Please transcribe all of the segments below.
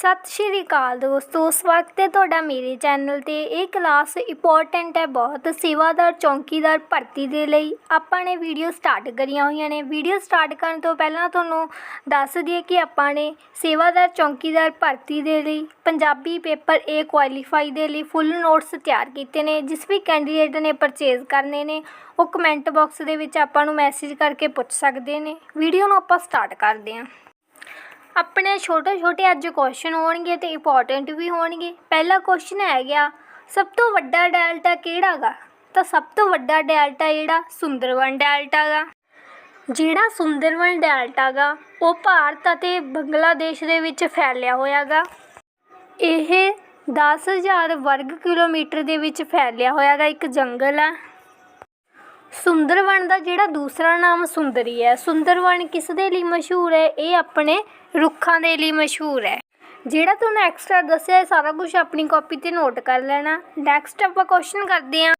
ਸਤਿ ਸ਼੍ਰੀ ਅਕਾਲ ਦੋਸਤੋ ਸਵਾਗਤ ਹੈ ਤੁਹਾਡਾ ਮੇਰੇ ਚੈਨਲ ਤੇ ਇਹ ਕਲਾਸ ਇੰਪੋਰਟੈਂਟ ਹੈ, ਬਹੁਤ ਸੇਵਾਦਾਰ, ਚੌਂਕੀਦਾਰ ਭਰਤੀ ਦੇ ਲਈ। ਆਪਾਂ ਨੇ ਵੀਡੀਓ ਸਟਾਰਟ ਕਰੀਆਂ ਹੋਈਆਂ ਨੇ। ਵੀਡੀਓ ਸਟਾਰਟ ਕਰਨ ਤੋਂ ਪਹਿਲਾਂ ਤੁਹਾਨੂੰ ਦੱਸ ਦਈਏ ਕਿ ਆਪਾਂ ਨੇ ਸੇਵਾਦਾਰ, ਚੌਂਕੀਦਾਰ ਭਰਤੀ ਦੇ ਲਈ, ਪੰਜਾਬੀ ਪੇਪਰ A ਕੁਆਲੀਫਾਈ ਦੇ ਲਈ ਫੁੱਲ ਨੋਟਸ ਤਿਆਰ ਕੀਤੇ ਨੇ, ਜਿਸ ਵੀ ਕੈਂਡੀਡੇਟ ਨੇ ਪਰਚੇਜ਼ ਕਰਨੇ ਨੇ, ਉਹ ਕਮੈਂਟ ਬਾਕਸ ਦੇ ਵਿੱਚ ਆਪਾਂ ਨੂੰ ਮੈਸੇਜ ਕਰਕੇ ਪੁੱਛ ਸਕਦੇ ਨੇ। ਵੀਡੀਓ ਨੂੰ ਆਪਾਂ ਸਟਾਰਟ ਕਰਦੇ ਹਾਂ। ਆਪਣੇ ਛੋਟੇ ਛੋਟੇ ਅੱਜ ਕੁਐਸਚਨ ਹੋਣਗੇ ਤੇ ਇੰਪੋਰਟੈਂਟ ਵੀ ਹੋਣਗੇ। ਪਹਿਲਾ ਕੁਐਸਚਨ ਹੈ ਗਿਆ, ਸਭ ਤੋਂ ਵੱਡਾ ਡੈਲਟਾ ਕਿਹੜਾ ਗਾ? ਤਾਂ ਸਭ ਤੋਂ ਵੱਡਾ ਡੈਲਟਾ ਜਿਹੜਾ ਸੁੰਦਰਵਨ ਡੈਲਟਾ ਗਾ। ਜਿਹੜਾ ਸੁੰਦਰਵਨ ਡੈਲਟਾ ਗਾ, ਉਹ ਭਾਰਤ ਅਤੇ ਬੰਗਲਾਦੇਸ਼ ਦੇ ਵਿੱਚ ਫੈਲਿਆ ਹੋਇਆ ਗਾ। ਇਹ 10000 ਵਰਗ ਕਿਲੋਮੀਟਰ ਦੇ ਵਿੱਚ ਫੈਲਿਆ ਹੋਇਆ ਗਾ, ਇੱਕ ਜੰਗਲ ਆ ਸੁੰਦਰਵਨ ਦਾ ਜਿਹੜਾ ਦੂਸਰਾ ਨਾਮ ਸੁੰਦਰੀ ਹੈ, ਸੁੰਦਰਵਨ ਕਿਸ ਦੇ ਲਈ ਮਸ਼ਹੂਰ ਹੈ? ਇਹ ਆਪਣੇ ਰੁੱਖਾਂ ਦੇ ਲਈ ਮਸ਼ਹੂਰ ਹੈ। ਜਿਹੜਾ ਤੁਹਾਨੂੰ ਐਕਸਟਰਾ ਦੱਸਿਆ ਇਹ ਸਾਰਾ ਕੁਝ ਆਪਣੀ ਕਾਪੀ ਤੇ ਨੋਟ ਕਰ ਲੈਣਾ। ਨੈਕਸਟ ਆਪਾਂ ਕੁਐਸਚਨ ਕਰਦੇ ਹਾਂ।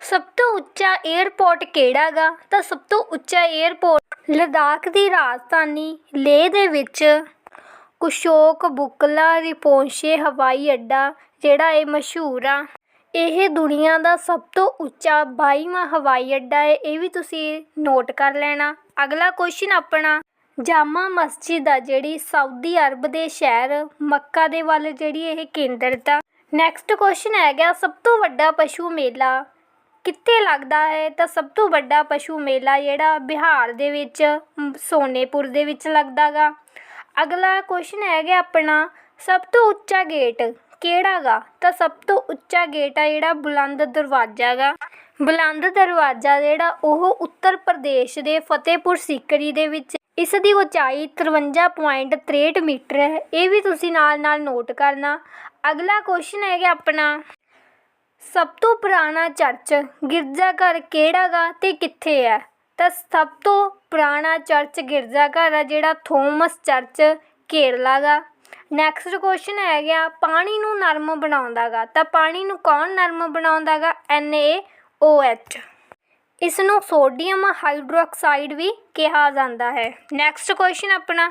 ਸਭ ਤੋਂ ਉੱਚਾ 에ਅਰਪੋਰਟ ਕਿਹੜਾ ਗਾ? ਤਾਂ ਸਭ ਤੋਂ ਉੱਚਾ 에ਅਰਪੋਰਟ ਲਦਾਖ ਦੀ ਰਾਜਧਾਨੀ ਲੇਹ ਦੇ ਵਿੱਚ ਕੁਸ਼ੋਕ ਬੁਕਲਾ ਰਿਪੋਂਸ਼ੇ ਹਵਾਈ ਅੱਡਾ ਜਿਹੜਾ ਇਹ ਮਸ਼ਹੂਰ ਆ। ਇਹ ਦੁਨੀਆ ਦਾ ਸਭ ਤੋਂ ਉੱਚਾ 22ਵਾਂ ਹਵਾਈ ਅੱਡਾ ਹੈ, ਇਹ ਵੀ ਤੁਸੀਂ ਨੋਟ ਕਰ ਲੈਣਾ। ਅਗਲਾ ਕੁਐਸਚਨ ਆਪਣਾ ਜਾਮਾ ਮਸਜਿਦ ਆ ਜਿਹੜੀ ਸਾਊਦੀ ਅਰਬ ਦੇ ਸ਼ਹਿਰ, ਮੱਕਾ ਦੇ ਵੱਲ ਜਿਹੜੀ ਇਹ ਕੇਂਦਰਿਤ ਆ ਨੈਕਸਟ ਕੁਐਸਚਨ ਹੈਗਾ, ਸਭ ਤੋਂ ਵੱਡਾ ਪਸ਼ੂ ਮੇਲਾ। ਕਿੱਥੇ ਲੱਗਦਾ ਹੈ? ਤਾਂ ਸਭ ਤੋਂ ਵੱਡਾ ਪਸ਼ੂ ਮੇਲਾ ਜਿਹੜਾ ਬਿਹਾਰ ਦੇ ਵਿੱਚ ਸੋਨੇਪੁਰ ਦੇ ਵਿੱਚ ਲੱਗਦਾ ਗਾ ਅਗਲਾ ਕੁਐਸਚਨ ਹੈਗਾ ਆਪਣਾ, ਸਭ ਤੋਂ ਉੱਚਾ ਗੇਟ ਕਿਹੜਾ ਗਾ ਤਾਂ ਸਭ ਤੋਂ ਉੱਚਾ ਗੇਟ ਆ ਜਿਹੜਾ ਬੁਲੰਦ ਦਰਵਾਜ਼ਾ ਗਾ ਬੁਲੰਦ ਦਰਵਾਜ਼ਾ ਜਿਹੜਾ ਉਹ ਉੱਤਰ ਪ੍ਰਦੇਸ਼ ਦੇ ਫਤਿਹਪੁਰ ਸਿਕਰੀ ਦੇ ਵਿੱਚ ਇਸ ਦੀ ਉਚਾਈ 53.63 ਮੀਟਰ ਹੈ। ਇਹ ਵੀ ਤੁਸੀਂ ਨਾਲ ਨਾਲ ਨੋਟ ਕਰਨਾ। ਅਗਲਾ ਕੁਐਸਚਨ ਹੈਗਾ ਆਪਣਾ, ਸਭ ਤੋਂ ਪੁਰਾਣਾ ਚਰਚ ਗਿਰਜਾਘਰ ਕਿਹੜਾ ਗਾ ਤੇ ਕਿੱਥੇ ਹੈ? ਤਾਂ ਸਭ ਤੋਂ ਪੁਰਾਣਾ ਚਰਚ ਗਿਰਜਾਘਰ ਆ ਜਿਹੜਾ ਥੋਮਸ ਚਰਚ ਕੇਰਲਾ ਗਾ। ਨੈਕਸਟ ਕੁਐਸਚਨ ਹੈਗਾ, ਪਾਣੀ ਨੂੰ ਨਰਮ ਬਣਾਉਂਦਾ ਗਾ। ਤਾਂ ਪਾਣੀ ਨੂੰ ਕੌਣ ਨਰਮ ਬਣਾਉਂਦਾ ਗਾ? NaOH ਇਸ ਨੂੰ ਸੋਡੀਅਮ ਹਾਈਡਰੋਕਸਾਈਡ ਵੀ ਕਿਹਾ ਜਾਂਦਾ ਹੈ। ਨੈਕਸਟ ਕੁਐਸਚਨ ਆਪਣਾ।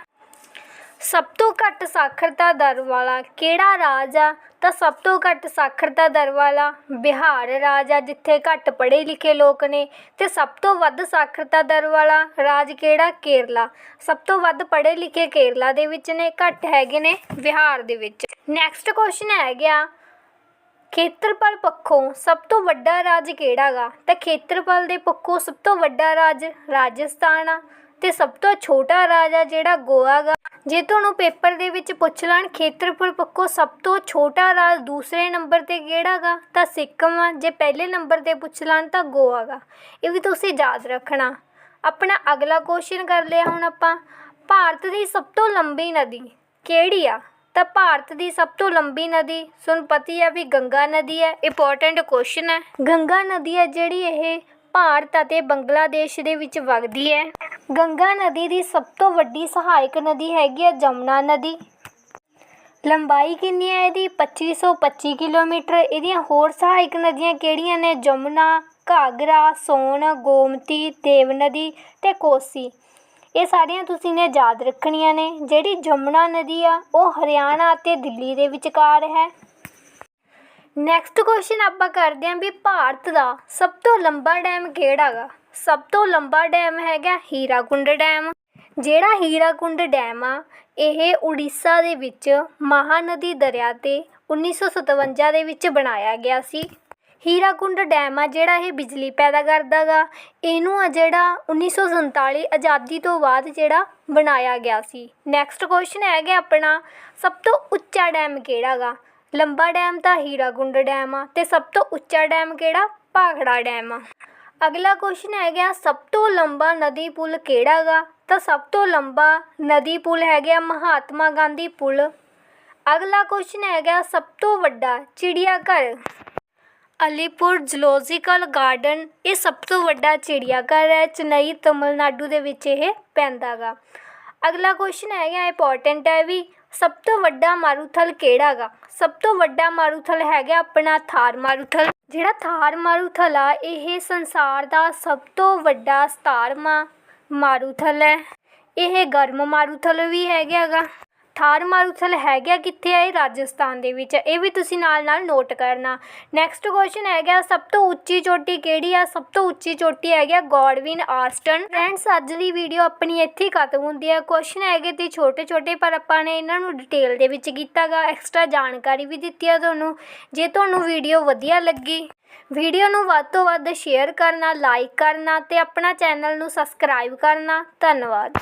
ਸਭ ਤੋਂ ਘੱਟ ਸਾਖਰਤਾ ਦਰ ਵਾਲਾ ਕਿਹੜਾ ਰਾਜ ਆ? ਤਾਂ ਸਭ ਤੋਂ ਘੱਟ ਸਾਖਰਤਾ ਦਰ ਵਾਲਾ ਬਿਹਾਰ ਰਾਜ ਆ, ਜਿੱਥੇ ਘੱਟ ਪੜ੍ਹੇ ਲਿਖੇ ਲੋਕ ਨੇ। ਤੇ ਸਭ ਤੋਂ ਵੱਧ ਸਾਖਰਤਾ ਦਰ ਵਾਲਾ ਰਾਜ ਕਿਹੜਾ? ਕੇਰਲਾ। ਸਭ ਤੋਂ ਵੱਧ ਪੜ੍ਹੇ ਲਿਖੇ ਕੇਰਲਾ ਦੇ ਵਿੱਚ ਨੇ, ਘੱਟ ਹੈਗੇ ਨੇ ਬਿਹਾਰ ਦੇ ਵਿੱਚ। ਨੈਕਸਟ ਕੁਐਸਚਨ ਹੈ ਗਿਆ ਖੇਤਰਫਲ ਪੱਖੋਂ ਸਭ ਤੋਂ ਵੱਡਾ ਰਾਜ ਕਿਹੜਾ ਗਾ ਤਾਂ ਖੇਤਰਫਲ ਦੇ ਪੱਖੋਂ ਸਭ ਤੋਂ ਵੱਡਾ ਰਾਜ ਰਾਜਸਥਾਨ ਆ ਅਤੇ ਸਭ ਤੋਂ ਛੋਟਾ ਰਾਜ ਆ ਜਿਹੜਾ ਗੋਆ ਗਾ ਜੇ ਤੁਹਾਨੂੰ ਪੇਪਰ ਦੇ ਵਿੱਚ ਪੁੱਛ ਲੈਣ ਖੇਤਰਫਲ ਪੱਖੋਂ ਸਭ ਤੋਂ ਛੋਟਾ ਰਾਜ ਦੂਸਰੇ ਨੰਬਰ ਤੇ ਕਿਹੜਾ ਗਾ ਤਾਂ ਸਿੱਕਮ ਆ। ਜੇ ਪਹਿਲੇ ਨੰਬਰ ਤੇ ਪੁੱਛ ਲੈਣ ਤਾਂ ਗੋਆ ਗਾ ਇਹ ਵੀ ਤੁਸੀਂ ਯਾਦ ਰੱਖਣਾ। ਆਪਣਾ ਅਗਲਾ ਕੁਐਸਚਨ ਕਰ ਲਿਆ ਹੁਣ ਆਪਾਂ। ਭਾਰਤ ਦੀ ਸਭ ਤੋਂ ਲੰਬੀ ਨਦੀ ਕਿਹੜੀ ਆ? ਤਾਂ ਭਾਰਤ ਦੀ ਸਭ ਤੋਂ ਲੰਬੀ ਨਦੀ, ਸੁਣ ਪਤੀ ਹੈ ਵੀ ਗੰਗਾ ਨਦੀ ਹੈ ਇੰਪੋਰਟੈਂਟ ਕੁਐਸਚਨ ਹੈ। ਗੰਗਾ ਨਦੀ ਹੈ ਜਿਹੜੀ ਇਹ ਭਾਰਤ ਅਤੇ ਬੰਗਲਾਦੇਸ਼ ਦੇ ਵਿੱਚ ਵਗਦੀ ਹੈ। ਗੰਗਾ ਨਦੀ ਦੀ ਸਭ ਤੋਂ ਵੱਡੀ ਸਹਾਇਕ ਨਦੀ ਹੈਗੀ ਹੈ ਜਮਨਾ ਨਦੀ। ਲੰਬਾਈ ਕਿੰਨੀ ਹੈ ਇਹਦੀ? 2525 ਕਿਲੋਮੀਟਰ। ਇਹਦੀਆਂ ਹੋਰ ਸਹਾਇਕ ਨਦੀਆਂ ਕਿਹੜੀਆਂ ਨੇ? ਜਮਨਾ, ਘਾਗਰਾ, ਸੋਨ, ਗੋਮਤੀ, ਦੇਵ ਨਦੀ ਤੇ ਕੋਸੀ। ਇਹ ਸਾਰੀਆਂ ਤੁਸੀਂ ਨੇ ਯਾਦ ਰੱਖਣੀਆਂ ਨੇ। ਜਿਹੜੀ ਜਮਨਾ ਨਦੀ ਆ, ਉਹ ਹਰਿਆਣਾ ਅਤੇ ਦਿੱਲੀ ਦੇ ਵਿਚਕਾਰ ਹੈ। ਨੈਕਸਟ ਕੁਐਸਚਨ ਆਪਾਂ ਕਰਦੇ ਹਾਂ ਵੀ ਭਾਰਤ ਦਾ ਸਭ ਤੋਂ ਲੰਬਾ ਡੈਮ ਕਿਹੜਾ ਗਾ? ਸਭ ਤੋਂ ਲੰਬਾ ਡੈਮ ਹੈਗਾ ਹੀਰਾਕੁੰਡ ਡੈਮ। ਜਿਹੜਾ ਹੀਰਾਕੁੰਡ ਡੈਮ ਆ, ਇਹ ਉੜੀਸਾ ਦੇ ਵਿੱਚ ਮਹਾਨਦੀ ਦਰਿਆ ਤੇ 1957 ਦੇ ਵਿੱਚ ਬਣਾਇਆ ਗਿਆ ਸੀ। ਹੀਰਾਕੁੰਡ ਡੈਮ ਆ, ਜਿਹੜਾ ਇਹ ਬਿਜਲੀ ਪੈਦਾ ਕਰਦਾ ਗਾ। ਇਹਨੂੰ ਆ ਜਿਹੜਾ 1947 ਆਜ਼ਾਦੀ ਤੋਂ ਬਾਅਦ ਜਿਹੜਾ ਬਣਾਇਆ ਗਿਆ ਸੀ। ਨੈਕਸਟ ਕੁਐਸਚਨ ਹੈਗਾ ਆਪਣਾ ਸਭ ਤੋਂ ਉੱਚਾ ਡੈਮ ਕਿਹੜਾ ਗਾ? ਲੰਬਾ ਡੈਮ ਤਾਂ ਹੀਰਾਕੁੰਡ ਡੈਮ ਆ ਤੇ ਸਭ ਤੋਂ ਉੱਚਾ ਡੈਮ ਕਿਹੜਾ? ਭਾਖੜਾ ਡੈਮ ਆ। ਅਗਲਾ ਕੁਐਸਚਨ ਹੈਗਾ ਸਭ ਤੋਂ ਲੰਬਾ ਨਦੀ ਪੁਲ ਕਿਹੜਾ ਗਾ? ਤਾਂ ਸਭ ਤੋਂ ਲੰਬਾ ਨਦੀ ਪੁਲ ਹੈਗਾ ਮਹਾਤਮਾ ਗਾਂਧੀ ਪੁਲ। ਅਗਲਾ ਕੁਐਸਚਨ ਹੈਗਾ ਸਭ ਤੋਂ ਵੱਡਾ ਚਿੜੀਆ ਘਰ ਅਲੀਪੁਰ ਜ਼ੂਲੋਜੀਕਲ ਗਾਰਡਨ ਇਹ ਸਭ ਤੋਂ ਵੱਡਾ ਚਿੜੀਆ ਘਰ ਹੈ। ਚੇਨਈ, ਤਮਿਲਨਾਡੂ ਦੇ ਵਿੱਚ ਇਹ ਪੈਂਦਾ ਗਾ ਅਗਲਾ ਕੁਐਸਚਨ ਹੈਗਾ ਇੰਪੋਰਟੈਂਟ ਹੈ ਵੀ ਸਭ ਤੋਂ ਵੱਡਾ ਮਾਰੂਥਲ ਕਿਹੜਾ ਗਾ ਸਭ ਤੋਂ ਵੱਡਾ ਮਾਰੂਥਲ ਹੈਗਾ ਆਪਣਾ ਥਾਰ ਮਾਰੂਥਲ। ਜਿਹੜਾ ਥਾਰ ਮਾਰੂਥਲ ਆ, ਇਹ ਸੰਸਾਰ ਦਾ ਸਭ ਤੋਂ ਵੱਡਾ 17ਵਾਂ ਮਾਰੂਥਲ ਹੈ। ਇਹ ਗਰਮ ਮਾਰੂਥਲ ਵੀ ਹੈਗਾ ਗਾ ਥਾਰ ਮਾਰੂਥਲ ਹੈਗਾ ਕਿੱਥੇ ਹੈ ਇਹ ਰਾਜਸਥਾਨ ਦੇ ਵਿੱਚ। ਇਹ ਵੀ ਤੁਸੀਂ ਨਾਲ ਨਾਲ ਨੋਟ ਕਰਨਾ। ਨੈਕਸਟ ਕੁਐਸਚਨ ਹੈਗਾ, ਸਭ ਤੋਂ ਉੱਚੀ ਚੋਟੀ ਕਿਹੜੀ ਆ? ਸਭ ਤੋਂ ਉੱਚੀ ਚੋਟੀ ਹੈਗੀ ਆ ਗੋਡਵਿਨ ਆਰਸਟਨ ਫਰੈਂਡਸ ਅੱਜ ਦੀ ਵੀਡੀਓ ਆਪਣੀ ਇੱਥੇ ਹੀ ਖਤਮ ਹੁੰਦੀ ਹੈ ਕੁਐਸਚਨ ਹੈਗੇ ਤੇ ਛੋਟੇ ਛੋਟੇ ਪਰ ਆਪਾਂ ਨੇ ਇਹਨਾਂ ਨੂੰ ਡਿਟੇਲ ਦੇ ਵਿੱਚ ਕੀਤਾਗਾ। ਐਕਸਟਰਾ ਜਾਣਕਾਰੀ ਵੀ ਦਿੱਤੀ ਆ ਤੁਹਾਨੂੰ। ਜੇ ਤੁਹਾਨੂੰ ਵੀਡੀਓ ਵਧੀਆ ਲੱਗੀ ਵੀਡੀਓ ਨੂੰ ਵੱਧ ਤੋਂ ਵੱਧ ਸ਼ੇਅਰ ਕਰਨਾ ਲਾਈਕ ਕਰਨਾ ਤੇ ਆਪਣਾ ਚੈਨਲ ਨੂੰ ਸਬਸਕ੍ਰਾਈਬ ਕਰਨਾ। ਧੰਨਵਾਦ।